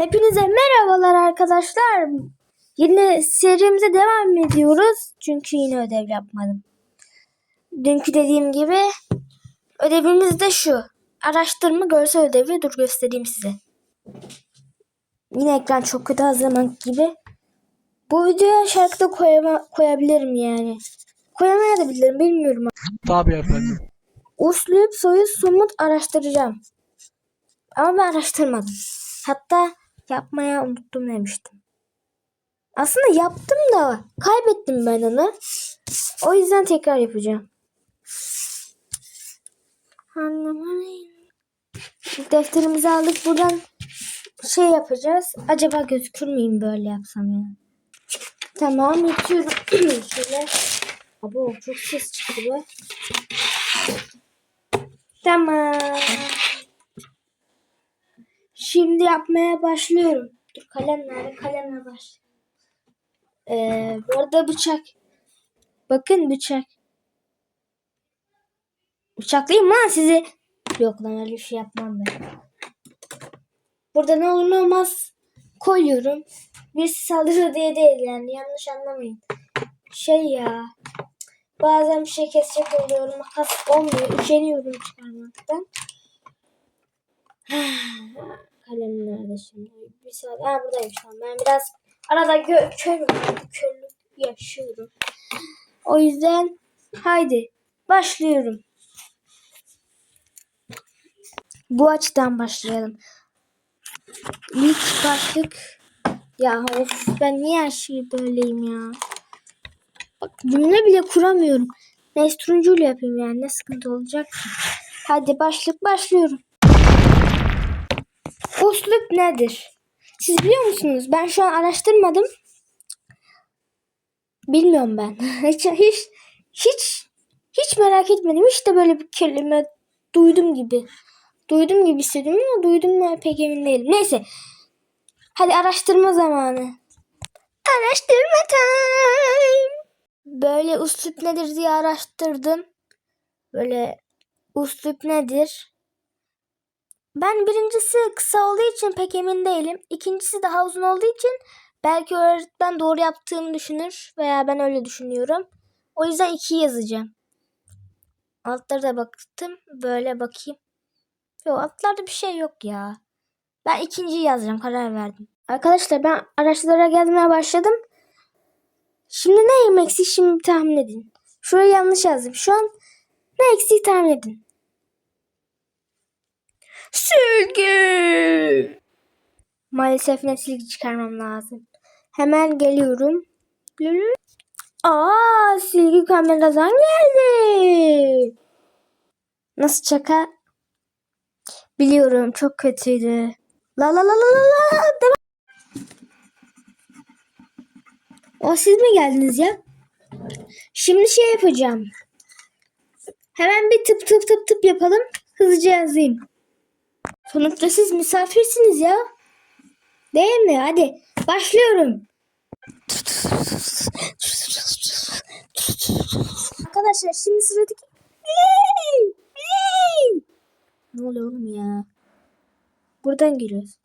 Hepinize merhabalar arkadaşlar. Yine serimize devam ediyoruz. Çünkü yine ödev yapmadım. Dünkü dediğim gibi ödevimiz de şu. Araştırma görsel ödevi. Dur göstereyim size. Yine ekran çok kötü her zaman gibi. Bu videoya şarkı da koyama, koyabilirim yani. Koyamaya da bilirim bilmiyorum. Tabii efendim. Uslup, soyut, somut araştıracağım. Ama ben araştırmadım. Hatta yapmaya unuttum demiştim. Aslında yaptım da kaybettim ben onu. O yüzden tekrar yapacağım. Anlamayın. Defterimizi aldık. Buradan şey yapacağız. Acaba gözükür müyüm böyle yapsam ya? Tamam yapıyorum. Şöyle. Abo çok ses çıktı be. Tamam. Şimdi yapmaya başlıyorum. Dur kalem nerede? Kalemle baş. Ee, bu arada bıçak. Bakın bıçak. Bıçaklayayım lan sizi. Yok lan öyle bir şey yapmam ben. Burada ne olur ne olmaz koyuyorum. Birisi saldırır diye değil yani yanlış anlamayın. Şey ya. Bazen bir şey kesecek oluyorum. Makas olmuyor. Üşeniyorum çıkarmaktan. Kalem nerede şimdi? Bir saat. Ha buradaymış tamam. Ben biraz arada gö körüm. Körlük yaşıyorum. O yüzden haydi başlıyorum. Bu açıdan başlayalım. İlk başlık ya of ben niye her şeyi böyleyim ya. Bak cümle bile kuramıyorum. Neyse turuncuyla yapayım yani ne sıkıntı olacak. Hadi başlık başlıyorum. Uslup nedir? Siz biliyor musunuz? Ben şu an araştırmadım. Bilmiyorum ben. hiç hiç hiç hiç merak etmedim. Hiç de böyle bir kelime duydum gibi. Duydum gibi hissediyorum ama duydum mu pek emin değilim. Neyse. Hadi araştırma zamanı. Araştırma time. Böyle uslup nedir diye araştırdım. Böyle uslup nedir? Ben birincisi kısa olduğu için pek emin değilim. İkincisi daha uzun olduğu için belki öğretmen doğru yaptığımı düşünür veya ben öyle düşünüyorum. O yüzden iki yazacağım. Altlara da baktım. Böyle bakayım. Yok altlarda bir şey yok ya. Ben ikinciyi yazacağım. Karar verdim. Arkadaşlar ben araçlara gelmeye başladım. Şimdi ne eksik şimdi tahmin edin. Şurayı yanlış yazdım. Şu an ne eksik tahmin edin. Silgi. Maalesef ne silgi çıkarmam lazım. Hemen geliyorum. Aa silgi kameradan geldi. Nasıl çaka? Biliyorum çok kötüydü. La la la la la la. Devam. O siz mi geldiniz ya? Şimdi şey yapacağım. Hemen bir tıp tıp tıp tıp yapalım. Hızlıca yazayım. Sonuçta siz misafirsiniz ya. Değil mi? Hadi başlıyorum. Arkadaşlar şimdi sıradaki... Ne oluyor oğlum ya? Buradan giriyoruz.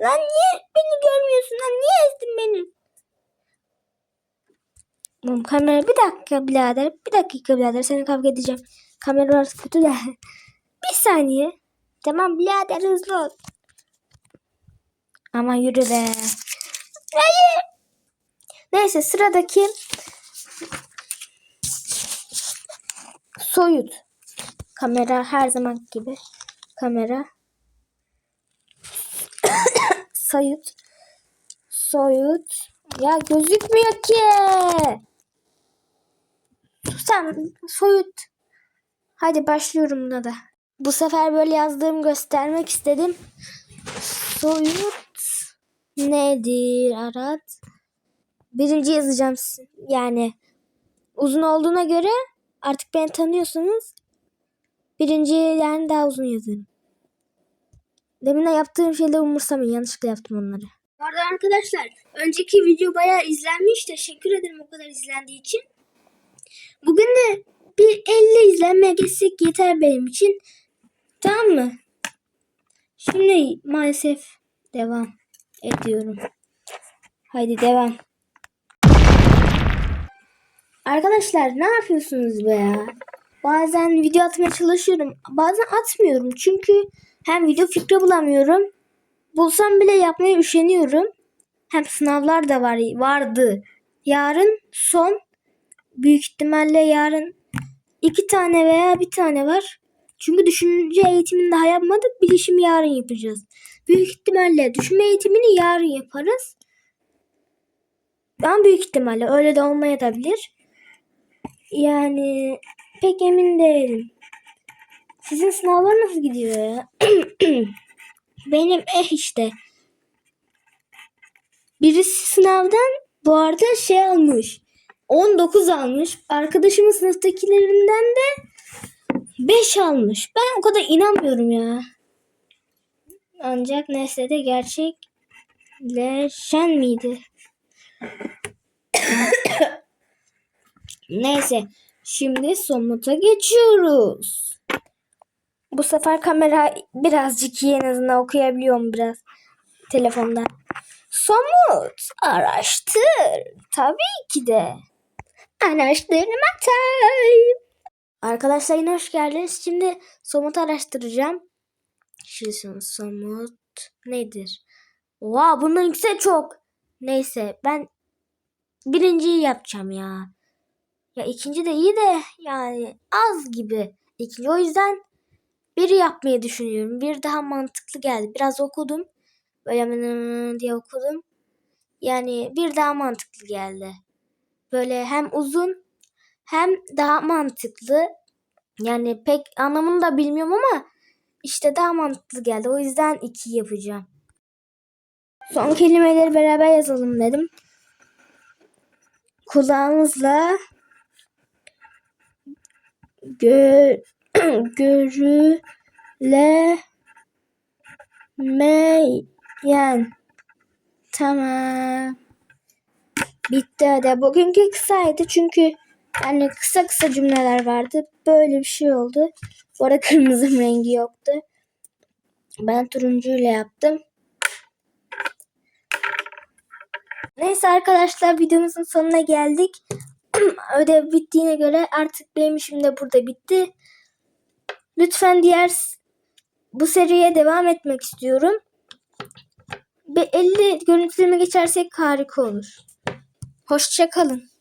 Lan niye beni görmüyorsun lan? Niye ezdin beni? Oğlum kamera bir dakika birader. Bir dakika birader. Seninle kavga edeceğim. Kamera orası kötü de. bir saniye. Tamam birader hızlı ol. Ama yürü be. Hayır. Neyse sıradaki soyut. Kamera her zaman gibi. Kamera. Soyut. Soyut. Ya gözükmüyor ki. Sen soyut. Hadi başlıyorum buna da. Bu sefer böyle yazdığımı göstermek istedim. Soyut nedir Arat? Birinci yazacağım yani uzun olduğuna göre artık beni tanıyorsunuz. Birinci yani daha uzun yazarım. Demin de yaptığım şeyleri umursamayın. Yanlışlıkla yaptım onları. Bu arada arkadaşlar önceki video bayağı izlenmiş. Teşekkür ederim o kadar izlendiği için. Bugün de bir 50 izlenme geçsek yeter benim için. Tamam mı? Şimdi maalesef devam ediyorum. Haydi devam. Arkadaşlar ne yapıyorsunuz be ya? Bazen video atmaya çalışıyorum. Bazen atmıyorum. Çünkü hem video fikri bulamıyorum. Bulsam bile yapmaya üşeniyorum. Hem sınavlar da var vardı. Yarın son büyük ihtimalle yarın iki tane veya bir tane var. Çünkü düşünce eğitimini daha yapmadık. Bilişim yarın yapacağız. Büyük ihtimalle düşünme eğitimini yarın yaparız. Ben büyük ihtimalle öyle de olmayabilir. Yani pek emin değilim. Sizin sınavlar nasıl gidiyor ya? Benim eh işte. Birisi sınavdan bu arada şey almış. 19 almış. Arkadaşımın sınıftakilerinden de 5 almış. Ben o kadar inanmıyorum ya. Ancak nesnede gerçekleşen miydi? Neyse. Şimdi somuta geçiyoruz. Bu sefer kamera birazcık iyi en azından okuyabiliyorum biraz telefondan. Somut araştır. Tabii ki de. Araştırma time. Arkadaşlar yine hoş geldiniz. Şimdi somut araştıracağım. Şu somut nedir? Oha bunun ikisi çok. Neyse ben birinciyi yapacağım ya. Ya ikinci de iyi de yani az gibi. İkinci o yüzden biri yapmayı düşünüyorum. Bir daha mantıklı geldi. Biraz okudum. Böyle diye okudum. Yani bir daha mantıklı geldi. Böyle hem uzun hem daha mantıklı. Yani pek anlamını da bilmiyorum ama işte daha mantıklı geldi. O yüzden iki yapacağım. Son kelimeleri beraber yazalım dedim. Kulağımızla gö görülemeyen tamam bitti hadi bugünkü kısaydı çünkü yani kısa kısa cümleler vardı böyle bir şey oldu bu arada kırmızı rengi yoktu ben turuncuyla yaptım neyse arkadaşlar videomuzun sonuna geldik ödev bittiğine göre artık benim işim de burada bitti. Lütfen diğer bu seriye devam etmek istiyorum. Ve 50 görüntüleme geçersek harika olur. Hoşçakalın.